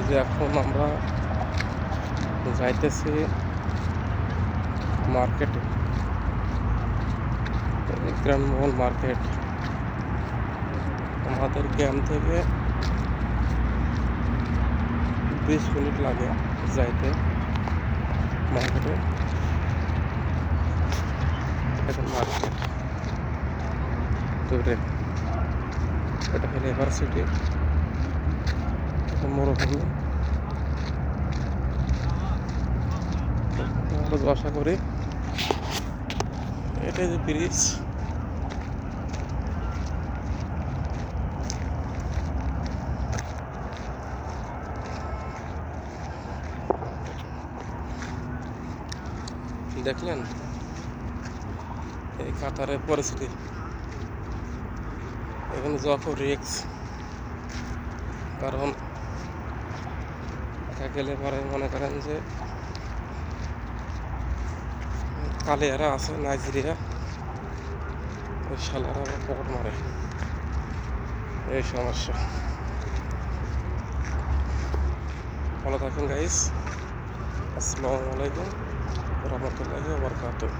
যে এখন আমরা যাইতেছি মার্কেটে গ্র্যান্ড মহল মার্কেট আমাদের ক্যাম্প থেকে বিশ মিনিট লাগে যাইতে মার্কেটে এখন মার্কেট দূরে এটা হলো ইউনিভার্সিটি মরুভূমি আমরা আশা করি এটাই যে ব্রিজ দেখলেন এই কাতারের পরিস্থিতি এখানে খুব রিক্স কারণ একা গেলে পরে মনে করেন যে কালিয়ারা আছে, নাইজেরিয়া। ওই শালারা আবার পকেট মারে। এই সমস্যা। ভালো থাকেন গাইস আসসালামু আলাইকুম। রহমতুল্লাহি ওয়া বারাকাতুহু।